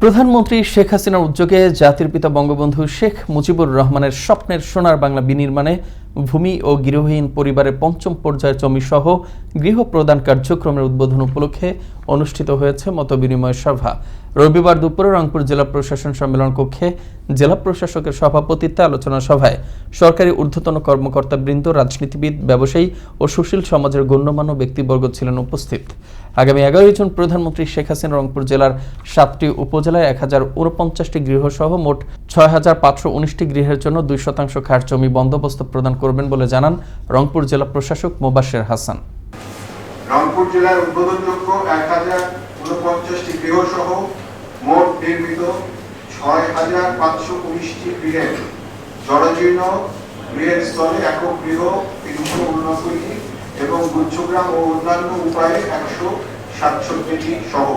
প্রধানমন্ত্রী শেখ হাসিনার উদ্যোগে জাতির পিতা বঙ্গবন্ধু শেখ মুজিবুর রহমানের স্বপ্নের সোনার বাংলা বিনির্মাণে ভূমি ও গৃহহীন পরিবারের পঞ্চম পর্যায়ের জমিসহ গৃহ প্রদান কার্যক্রমের উদ্বোধন উপলক্ষে অনুষ্ঠিত হয়েছে মত বিনিময় সভা। রবিবার দুপুরে রংপুর জেলা প্রশাসন সম্মেলন কক্ষে জেলা প্রশাসকের সভাপতিত্বে আলোচনা সভায় সরকারি ঊর্ধ্বতন কর্মকর্তাবৃন্দ, রাজনীতিবিদ, ব্যবসায়ী ও সুশীল সমাজের গণ্যমান্য ব্যক্তিবর্গ ছিলেন উপস্থিত। আগামী এগারোই জুন প্রধানমন্ত্রী শেখ হাসিনা রংপুর জেলার সাতটি উপজেলায় এক হাজার উনপঞ্চাশটি গৃহসহ মোট ছয় হাজার পাঁচশো উনিশটি গৃহের জন্য দুই শতাংশ খাস জমি বন্দোবস্ত প্রদান করবেন বলে জানান রংপুর জেলা প্রশাসক মোবাশের হাসান। রংপুর জেলার উদ্বোধনযোগ্য এক হাজার উনপঞ্চাশটি মোট নির্মিত ছয় হাজার পাঁচশো উনিশটি গৃহের গৃহের স্থলে একক গৃহ, তিনশো উননব্বইটি এবং গুচ্ছগ্রাম ও অন্যান্য উপায়ে একশো সাতষট্টিটি সহ।